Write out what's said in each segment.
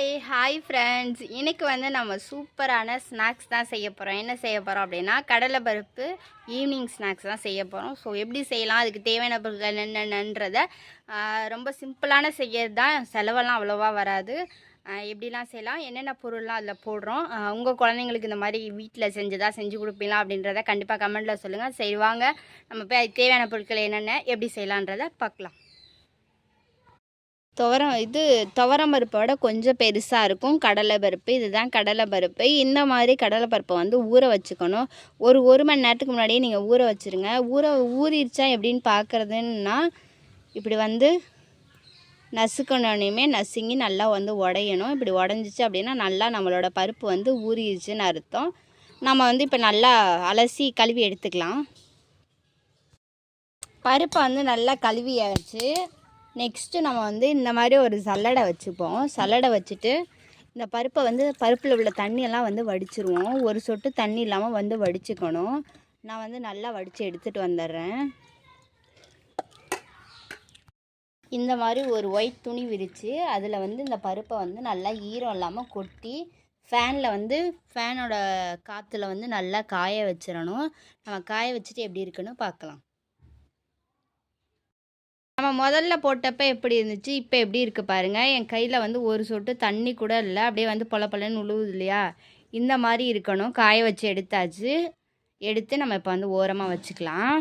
Hey hi friends இன்றைக்கி வந்து நம்ம சூப்பரான ஸ்நாக்ஸ் தான் செய்ய போகிறோம் என்ன செய்ய போகிறோம் அப்படின்னா கடலை பருப்பு ஈவினிங் ஸ்நாக்ஸ் தான் செய்ய போகிறோம் ஸோ எப்படி செய்யலாம்? அதுக்கு தேவையான பொருட்கள் என்னென்னன்றதை ரொம்ப சிம்பிளான செய்யறது தான். செலவெல்லாம் அவ்வளோவா வராது. எப்படிலாம் செய்யலாம்? என்னென்ன பொருள்லாம் அதில் போடுறோம்? உங்கள் குழந்தைங்களுக்கு இந்த மாதிரி வீட்டில் செஞ்சதாக செஞ்சு கொடுப்பீங்களா அப்படின்றத கண்டிப்பாக கமெண்ட்டில் சொல்லுங்கள் செய்வாங்க நம்ம போய் அதுக்கு தேவையான பொருட்கள் என்னென்ன எப்படி செய்யலான்றதை பார்க்கலாம். துவரம் இது துவரம் பருப்போட கொஞ்சம் பெருசாக இருக்கும். கடலை பருப்பு இதுதான் கடலை பருப்பு. இந்த மாதிரி கடலை பருப்பை வந்து ஊற வச்சுக்கணும். ஒரு ஒரு மணி நேரத்துக்கு முன்னாடியே நீங்கள் ஊற வச்சுருங்க. ஊற ஊறிடுச்சா எப்படின்னு பார்க்குறதுன்னா இப்படி வந்து நசுக்கணுனையுமே நசுங்கி நல்லா வந்து உடையணும். இப்படி உடஞ்சிச்சு அப்படின்னா நல்லா நம்மளோட பருப்பு வந்து ஊறிடுச்சுன்னு அர்த்தம். நம்ம வந்து இப்போ நல்லா அலசி கழுவி எடுத்துக்கலாம். பருப்பை வந்து நல்லா கழுவியாச்சு. நெக்ஸ்ட்டு நம்ம வந்து இந்த மாதிரி ஒரு சல்லடை வச்சுப்போம். சல்லடை வச்சுட்டு இந்த பருப்பை வந்து பருப்பில் உள்ள தண்ணியெல்லாம் வந்து வடிச்சிருவோம். ஒரு சொட்டு தண்ணி இல்லாமல் வந்து வடிச்சுக்கணும். நான் வந்து நல்லா வடித்து எடுத்துகிட்டு வந்துடுறேன். இந்த மாதிரி ஒரு ஒயிட் துணி விரித்து அதில் வந்து இந்த பருப்பை வந்து நல்லா ஈரம் இல்லாமல் கொட்டி ஃபேனில் வந்து ஃபேனோட காற்றுல வந்து நல்லா காய வச்சிடணும். நம்ம காய வச்சுட்டு எப்படி இருக்குன்னு பார்க்கலாம். நம்ம முதல்ல போட்டப்ப எப்படி இருந்துச்சு? இப்போ எப்படி இருக்குது பாருங்கள் என் கையில் வந்து ஒரு சொட்டு தண்ணி கூட இல்லை. அப்படியே வந்து பொல பொலன்னு உழுவுது இல்லையா? இந்த மாதிரி இருக்கணும். காய வச்சு எடுத்தாச்சு. எடுத்து நம்ம இப்போ வந்து ஓரமாக வச்சுக்கலாம்.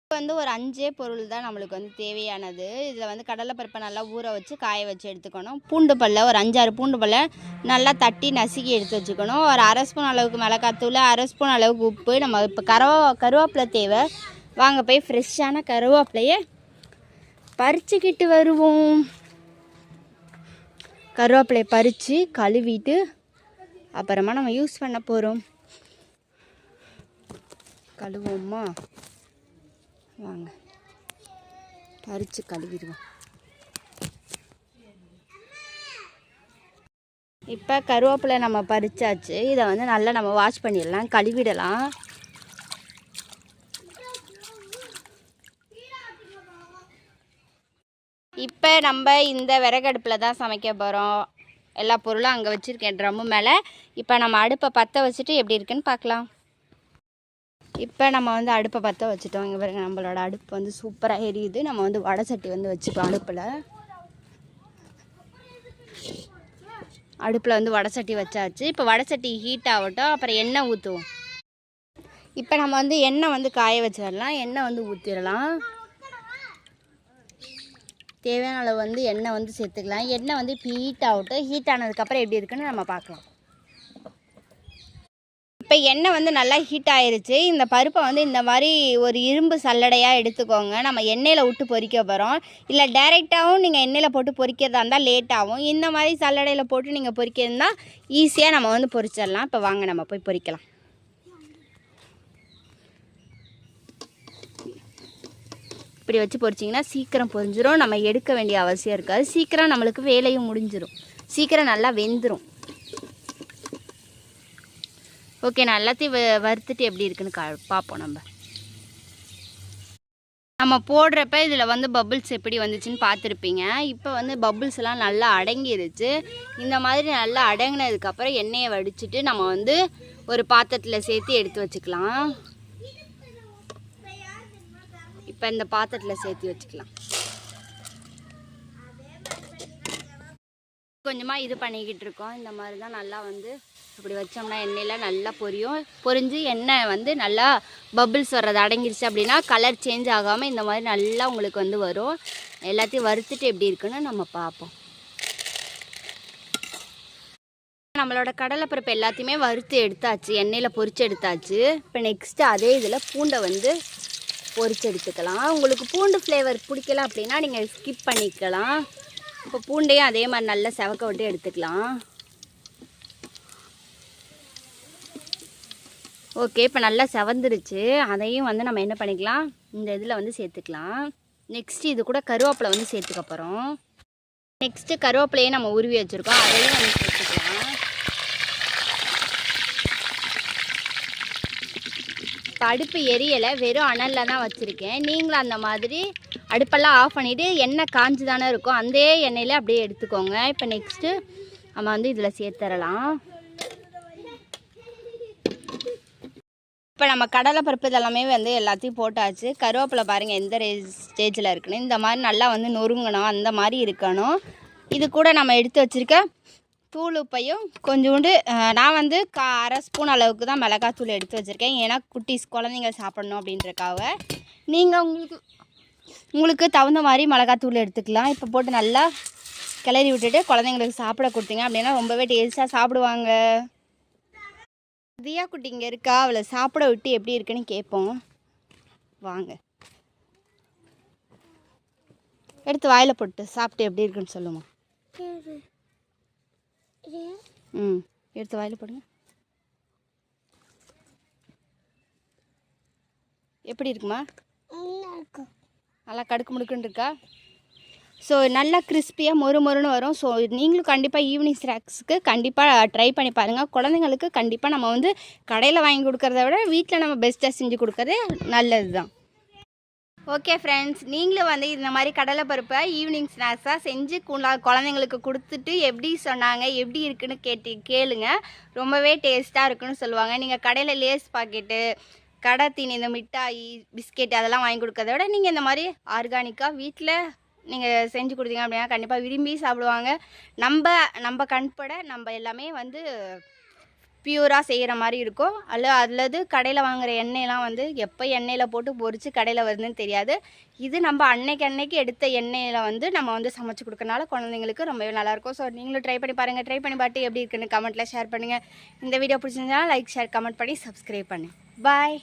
இப்போ வந்து ஒரு அஞ்சே பொருள் தான் நம்மளுக்கு வந்து தேவையானது. இதில் வந்து கடலைப்பருப்பை நல்லா ஊற வச்சு காய வச்சு எடுத்துக்கணும். பூண்டு பல்ல ஒரு அஞ்சாறு பூண்டு பல்ல நல்லா தட்டி நசுக்கி எடுத்து வச்சுக்கணும். ஒரு அரை ஸ்பூன் அளவுக்கு மிளகாத்தூள் அரை ஸ்பூன் அளவுக்கு உப்பு. நம்ம இப்போ கருவா கருவேப்பிலை தேவை. வாங்க போய் ஃப்ரெஷ்ஷான கருவேப்பிலையை பறிச்சுக்கிட்டு வருவோம். கருவேப்பிலையை பறித்து கழுவிட்டு அப்புறமா நம்ம யூஸ் பண்ண போகிறோம் கழுவோமா? வாங்க. பறித்து கழுவிடுவோம். இப்போ கருவேப்பிலை நம்ம பறிச்சாச்சு. இதை வந்து நல்லா நம்ம வாஷ் பண்ணிடலாம் கழுவிடலாம். இப்போ நம்ம இந்த விறகடுப்பில் தான் சமைக்க போகிறோம் எல்லா பொருளும் அங்கே வச்சுருக்கேன். ட்ரம்மு மேலே. இப்போ நம்ம அடுப்பை பற்ற வச்சுட்டு எப்படி இருக்குன்னு பார்க்கலாம் இப்போ நம்ம வந்து அடுப்பை பற்ற வச்சுட்டோம். இங்கே பாருங்க நம்மளோட அடுப்பு வந்து சூப்பராக எரியுது. நம்ம வந்து வடை சட்டி வந்து வச்சுப்போம் அடுப்பில். அடுப்பில் வந்து வடை சட்டி வச்சாச்சு. இப்போ வடை சட்டி ஹீட் ஆகட்டும். அப்புறம் எண்ணெய் ஊற்றுவோம் இப்போ நம்ம வந்து எண்ணெய் வந்து காய வச்சிடலாம். எண்ணெய் வந்து ஊற்றிடலாம் தேவையான அளவு வந்து எண்ணெய் வந்து சேர்த்துக்கலாம். எண்ணெய் வந்து இப்போ ஹீட் ஆகட்டும் ஹீட் ஆனதுக்கப்புறம் எப்படி இருக்குன்னு நம்ம பார்க்கலாம். இப்போ எண்ணெய் வந்து நல்லா ஹீட் ஆயிருச்சு. இந்த பருப்பை வந்து இந்த மாதிரி ஒரு இரும்பு சல்லடையாக எடுத்துக்கோங்க. நம்ம எண்ணெயில் விட்டு பொறிக்க போகிறோம் இல்லை டைரெக்டாகவும் நீங்கள் எண்ணெயில் போட்டு பொறிக்கிறதா இருந்தால் லேட் ஆகும் இந்த மாதிரி சல்லடையில் போட்டு நீங்கள் பொரிக்கிறதா ஈஸியாக நம்ம வந்து பொறிச்சிடலாம். இப்போ வாங்க நம்ம போய் பொறிக்கலாம். இப்படி வச்சு பொறிச்சிங்கன்னா சீக்கிரம் பொறிஞ்சிரும் நம்ம எடுக்க வேண்டிய அவசியம் இருக்காது. சீக்கிரம் நம்மளுக்கு வேலையும் முடிஞ்சிடும் சீக்கிரம் நல்லா வெந்துடும் ஓகே நான் எல்லாத்தையும் வ- வறுத்துட்டு எப்படி இருக்குன்னு கா பார்ப்போம் நம்ம. நம்ம போடுறப்ப இதில் வந்து பபுள்ஸ் எப்படி வந்துச்சுன்னு பார்த்துருப்பீங்க. இப்போ வந்து பபுள்ஸ் எல்லாம் நல்லா அடங்கிருச்சு. இந்த மாதிரி நல்லா அடங்கினதுக்கப்புறம் எண்ணெயை வடிச்சிட்டு நம்ம வந்து ஒரு பாத்திரத்தில் சேர்த்து எடுத்து வச்சுக்கலாம். இப்போ இந்த பாத்திரத்தில் சேர்த்து வச்சுக்கலாம். கொஞ்சமாக இது பண்ணிக்கிட்டு இருக்கோம். இந்த மாதிரி தான் நல்லா வந்து இப்படி வச்சோம்னா எண்ணெயில் நல்லா பொரியும். பொரிஞ்சு எண்ணெய் வந்து நல்லா பபிள்ஸ் வர்றது அடங்கிருச்சு அப்படின்னா கலர் சேஞ்ச் ஆகாமல் இந்த மாதிரி நல்லா உங்களுக்கு வந்து வரும். எல்லாத்தையும் வறுத்துட்டு எப்படி இருக்குன்னு நம்ம பார்ப்போம். நம்மளோட கடலைப்பருப்பு எல்லாத்தையுமே வறுத்து எடுத்தாச்சு. எண்ணெயில் பொரிச்சு எடுத்தாச்சு. இப்போ நெக்ஸ்ட்டு அதே இதில் பூண்டை வந்து பொரிச்சு எடுத்துக்கலாம். உங்களுக்கு பூண்டு ஃப்ளேவர் பிடிக்கல அப்படின்னா நீங்கள் ஸ்கிப் பண்ணிக்கலாம். இப்போ பூண்டையும் அதே மாதிரி நல்லா செவக்க விட்டு எடுத்துக்கலாம். ஓகே இப்போ நல்லா செவந்துருச்சு. அதையும் வந்து நம்ம என்ன பண்ணிக்கலாம்? இந்த இதில் வந்து சேர்த்துக்கலாம். நெக்ஸ்ட்டு இது கூட கருவேப்பிலை வந்து சேர்த்துக்க போகிறோம் நெக்ஸ்ட்டு கருவேப்பிலையே நம்ம உருவி வச்சுருக்கோம். அதையும் வந்து சேர்த்துக்கலாம். அடுப்பு எரியலை வெறும் அனலில் தான் வச்சுருக்கேன். நீங்களும் அந்த மாதிரி அடுப்பெல்லாம் ஆஃப் பண்ணிவிட்டு எண்ணெய் காஞ்சி தானே இருக்கும். அந்த எண்ணெயில் அப்படியே எடுத்துக்கோங்க. இப்போ நெக்ஸ்ட்டு நம்ம வந்து இதில் சேர்த்துடலாம் இப்போ நம்ம கடலை பருப்பு இதெல்லாமே வந்து எல்லாத்தையும் போட்டாச்சு. கருவேப்பிலை பாருங்கள் எந்த ஸ்டேஜில் இருக்குன்னு. இந்த மாதிரி நல்லா வந்து நொறுங்கணும். அந்த மாதிரி இருக்கணும். இது கூட நம்ம எடுத்து வச்சுருக்க தூள் உப்பையும் கொஞ்சோண்டு நான் வந்து கா அரை ஸ்பூன் அளவுக்கு தான் மிளகாத்தூள் எடுத்து வச்சுருக்கேன். ஏன்னா குட்டீஸ் குழந்தைங்க சாப்பிடணும் அப்படின்றக்காக நீங்கள் உங்களுக்கு உங்களுக்கு தகுந்த மாதிரி மிளகாத்தூள் எடுத்துக்கலாம். இப்போ போட்டு நல்லா கிளறி விட்டுட்டு குழந்தைங்களுக்கு சாப்பிட கொடுத்தீங்க அப்படின்னா ரொம்பவே டேஸ்ட்டாக சாப்பிடுவாங்க. தியா குட்டி இங்கே இருக்கா? அவளை சாப்பிட விட்டு எப்படி இருக்குன்னு கேட்போம். வாங்க. எடுத்து வாயில் போட்டு சாப்பிட்டு எப்படி இருக்குன்னு சொல்லுமா. ம் எடுத்து வாயில் போடுங்க. எப்படி இருக்குமா? நல்லா கடுக்கு முடுக்குன்னு இருக்கா? ஸோ நல்லா கிறிஸ்பியாக மொறு மொறுன்னு வரும். ஸோ நீங்களும் கண்டிப்பாக ஈவினிங் ஸ்நாக்ஸுக்கு கண்டிப்பாக ட்ரை பண்ணி பாருங்கள் குழந்தைங்களுக்கு கண்டிப்பாக நம்ம வந்து கடையில் வாங்கி கொடுக்கறத விட வீட்டில் நம்ம பெஸ்ட்டாக செஞ்சு கொடுக்கறதே நல்லது தான் ஓகே ஃப்ரெண்ட்ஸ் நீங்களும் வந்து இந்த மாதிரி கடலைப்பருப்பை ஈவினிங் ஸ்நாக்ஸாக செஞ்சு குழந்தைங்களுக்கு கொடுத்துட்டு எப்படி சொன்னாங்க எப்படி இருக்குன்னு கேட்டு கேளுங்க. ரொம்பவே டேஸ்ட்டாக இருக்குன்னு சொல்லுவாங்க. நீங்கள் கடையில் லேஸ் பாக்கெட்டு கடை தீனி இந்த மிட்டாய் பிஸ்கெட் அதெல்லாம் வாங்கி கொடுக்கறத விட நீங்கள் இந்த மாதிரி ஆர்கானிக்காக வீட்டில் நீங்கள் செஞ்சு கொடுத்தீங்க அப்படின்னா கண்டிப்பாக விரும்பி சாப்பிடுவாங்க. நம்ம நம்ம கண்பட நம்ம எல்லாமே வந்து பியூராக செய்கிற மாதிரி இருக்கும் அல்ல அல்லது கடையில் வாங்குகிற எண்ணெயெல்லாம் வந்து எப்போ எண்ணெயில் போட்டு பொறிச்சு கடையில் வருதுன்னு தெரியாது. இது நம்ம அன்னைக்கு அன்னைக்கு எடுத்த எண்ணெயில் வந்து நம்ம வந்து சமைச்சு கொடுக்கறனால குழந்தைங்களுக்கு ரொம்பவே நல்லாயிருக்கும். ஸோ நீங்களும் ட்ரை பண்ணி பாருங்கள் ட்ரை பண்ணி பார்த்து எப்படி இருக்குன்னு கமெண்ட்டில் ஷேர் பண்ணுங்கள் இந்த வீடியோ பிடிச்சிருந்தா லைக் ஷேர் கமெண்ட் பண்ணி சப்ஸ்கிரைப் பண்ணு பாய்